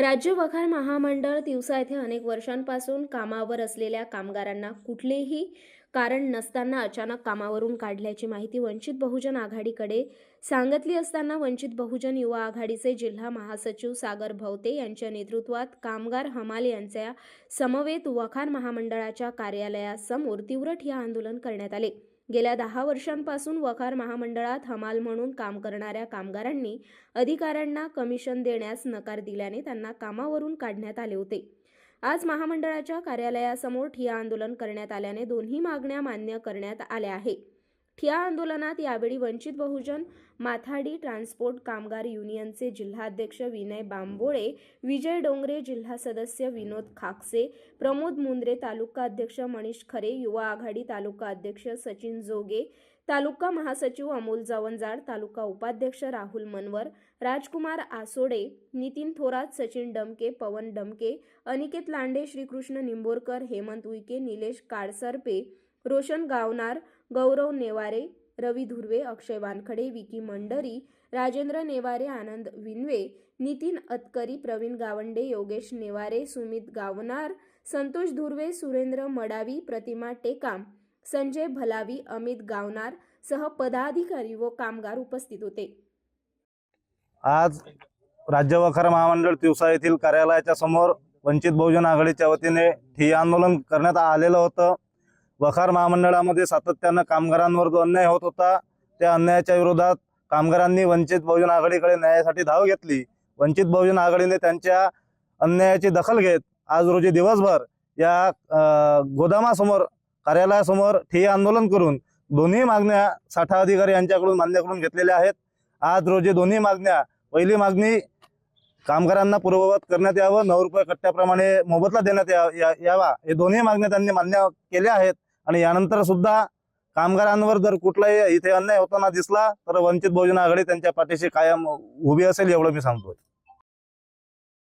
राज्य वखार महामंडळ दिवसा येथे अनेक वर्षांपासून कामावर असलेल्या कामगारांना कुठलेही कारण नसताना अचानक कामावरून काढल्याची माहिती वंचित बहुजन आघाडीकडे सांगितली असताना वंचित बहुजन युवा आघाडीचे जिल्हा महासचिव सागर भवते यांच्या नेतृत्वात कामगार हमाल यांच्या समवेत वखार महामंडळाच्या कार्यालयासमोर तीव्र ठिय्या आंदोलन करण्यात आले. गेल्या दहा वर्षांपासून वखार महामंडळात हमाल म्हणून काम करणाऱ्या कामगारांनी अधिकाऱ्यांना कमिशन देण्यास नकार दिल्याने त्यांना कामावरून काढण्यात आले होते. आज महामंडळाच्या कार्यालयासमोर ठिया आंदोलन करण्यात आल्याने दोन्ही मागण्या मान्य करण्यात आल्या आहे. ठिया आंदोलनात यावेळी वंचित बहुजन माथाडी ट्रान्सपोर्ट कामगार युनियनचे जिल्हाध्यक्ष विनय बांबोळे विजय डोंगरे जिल्हा सदस्य विनोद खाकसे प्रमोद मुंद्रे तालुका अध्यक्ष मनीष खरे युवा आघाडी तालुका अध्यक्ष सचिन जोगे तालुका महासचिव अमोल जवंजाड तालुका उपाध्यक्ष राहुल मनवर राजकुमार आसोडे नितीन थोरात सचिन डमके पवन डमके अनिकेत लांडे श्रीकृष्ण निंबोरकर हेमंत उईके निलेश काडसरपे रोशन गावनार गौरव नेवारे रवी धुर्वे अक्षय वानखडे विकी मंडरी राजेंद्र नेवारे आनंद विनवे नितीन अतकरी प्रवीण गावंडे योगेश नेवारे सुमित गावनार संतोष धुर्वे सुरेंद्र मडावी प्रतिमा टेकाम संजय भलावी अमित गावनार सह पदाधिकारी व कामगार उपस्थित होते. आज राज्य वखार महामंडळ तिवसा येथील कार्यालयाच्या समोर वंचित बहुजन आघाडीच्या वतीने ठिय्या आंदोलन करण्यात आलेलं होतं. वखार महामंडळामध्ये सातत्यानं कामगारांवर जो अन्याय होत होता त्या अन्यायाच्या विरोधात कामगारांनी वंचित बहुजन आघाडीकडे न्यायासाठी धाव घेतली. वंचित बहुजन आघाडीने त्यांच्या अन्यायाची दखल घेत आज रोजी दिवसभर या गोदामासमोर कार्यालयासमोर ठिय्या आंदोलन करून दोन्ही मागण्या साठा अधिकारी यांच्याकडून मान्य करून घेतलेल्या आहेत. आज रोजी दोन्ही मागण्या पहिली मागणी कामगारांना पूर्ववत करण्यात यावं नऊ रुपये कट्ट्याप्रमाणे मोबदला देण्यात या- यावा. हे दोन्ही मागण्या त्यांनी मान्य केल्या आहेत. आणि यानंतर सुद्धा कामगारांवर जर कुठलाही इथे अन्याय होताना दिसला तर वंचित बहुजन आघाडी त्यांच्या पाठीशी कायम उभी असेल एवढं मी सांगतोय.